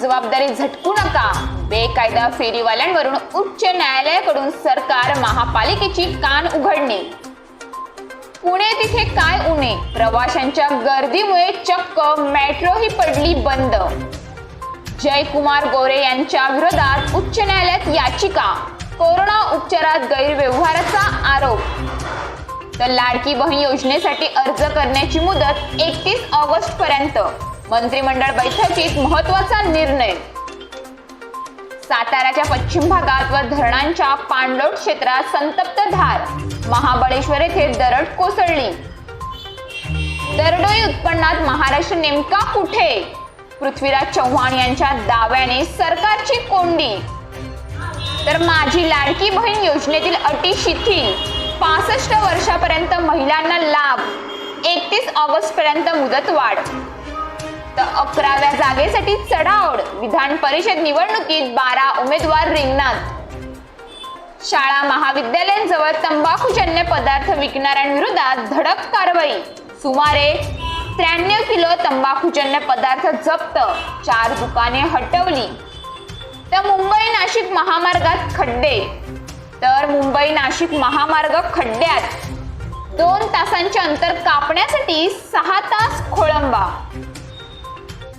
जबाबदारी झटकू नका. बेकायदा फेरीवाल्यांवरून उच्च न्यायालयाकडून सरकार महापालिकेची कान उघडणे. पुणे तिथे काय उणे प्रवाशांच्या गर्दीमुळे चक्क मेट्रो ही पडली बंद. जयकुमार गोरे यांच्या विरोधात उच्च न्यायालयात याचिका. कोरोना उपचारात गैरव्यवहाराचा आरोप. तर लाडकी बहीण योजनेसाठी अर्ज करण्याची मुदत एकतीस ऑगस्ट पर्यंत मंत्रिमंडळ बैठकीत महत्त्वाचा निर्णय. साताऱ्याच्या पश्चिम भागात व धरणांच्या पाणलोट क्षेत्रात संतप्त धार. महाबळेश्वर येथे दरड कोसळली. दरडोई उत्पन्नात महाराष्ट्र नेमका कुठे? पृथ्वीराज चव्हाण यांच्या दाव्याने सरकारची कोंडी. तर माझी लाडकी बहीण योजनेतील अटी शिथिल. पासष्ट वर्षापर्यंत महिलांना लाभ. एकतीस ऑगस्ट पर्यंत मुदतवाढ. तर अकराव्या जागेसाठी चढाओढ. विधान परिषद निवडणुकीत बारा उमेदवार रिंगणात. शाळा महाविद्यालयांजवळ तंबाखूजन्य पदार्थ विकणाऱ्यांविरोधात धडक कारवाई. सुमारे त्र्याण्णव किलो तंबाखूजन्य पदार्थ जप्त. चार दुकाने हटवली. तर मुंबई नाशिक महामार्गात खड्डे. तर मुंबई नाशिक महामार्ग खड्ड्यात. दोन तासांचे अंतर कापण्यासाठी सहा तास खोळंबा.